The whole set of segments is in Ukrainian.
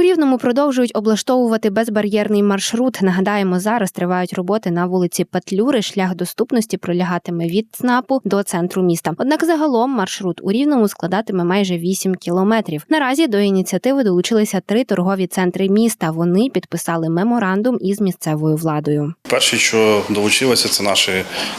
У Рівному продовжують облаштовувати безбар'єрний маршрут. Нагадаємо, зараз тривають роботи на вулиці Петлюри. Шлях доступності пролягатиме від ЦНАПу до центру міста. Однак загалом маршрут у Рівному складатиме майже 8 кілометрів. Наразі до ініціативи долучилися три торгові центри міста. Вони підписали меморандум із місцевою владою. Перші, що долучилися, це наші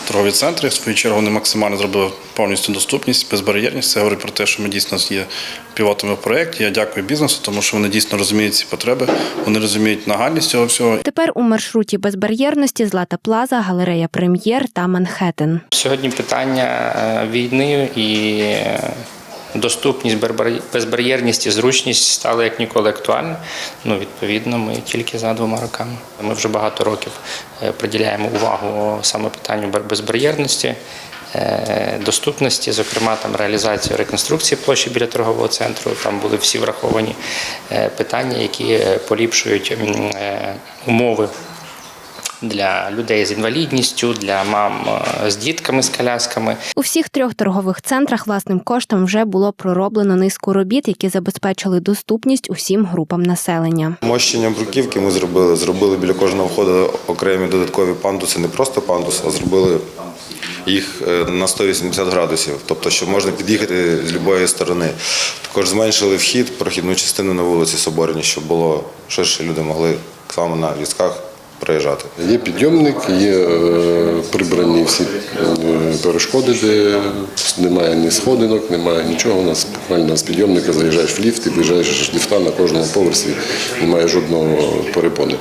торгові центри. В свою чергу вони максимально зробили повністю доступність, безбар'єрність. Це говорить про те, що ми дійсно є пілотами в проєкті. Я дякую бізнесу, тому що вони дійсно розуміють ці потреби, вони розуміють нагальність цього всього. Тепер у маршруті безбар'єрності Злата Плаза, галерея Прем'єр та Манхеттен. Сьогодні питання е, війни і е, доступність, безбар'єрність і зручність стали як ніколи актуальні. Ну, відповідно, ми тільки за двома роками. Ми вже багато років е, приділяємо увагу саме питанню бар- безбар'єрності. Е, Доступності, зокрема, там реалізацію реконструкції площі біля торгового центру. Там були всі враховані е, питання, які е, поліпшують умови для людей з інвалідністю, для мам з дітками з колясками. У всіх трьох торгових центрах власним коштом вже було пророблено низку робіт, які забезпечили доступність усім групам населення. Мощення бруківки ми зробили. Зробили біля кожного входу окремі додаткові пандуси, не просто пандус, а зробили їх е, на 180 градусів, тобто, що можна під'їхати з будь-якої сторони. Також зменшили вхід, прохідну частину на вулиці Соборні, щоб було ширше люди могли саме на візках проїжджати. Є підйомник, є е, прибрані всі е, перешкоди, де немає ні сходинок, немає нічого. У нас буквально з підйомника заїжджаєш в ліфт і виїжджаєш з ліфта на кожному поверсі, немає жодного перепони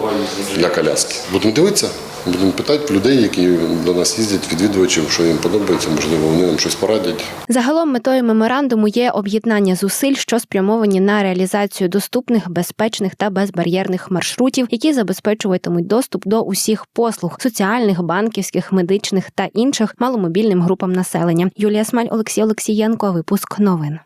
для коляски. Будемо дивитися, будемо питати людей, які до нас їздять, відвідувачів, що їм подобається, можливо, вони нам щось порадять. Загалом метою меморандуму є об'єднання зусиль, що спрямовані на реалізацію доступних, безпечних та безбар'єрних маршрутів, які забезпечуватимуть доступ до усіх послуг соціальних, банківських, медичних та інших маломобільним групам населення. Юлія Смаль, Олексій Олексієнко. Випуск новин.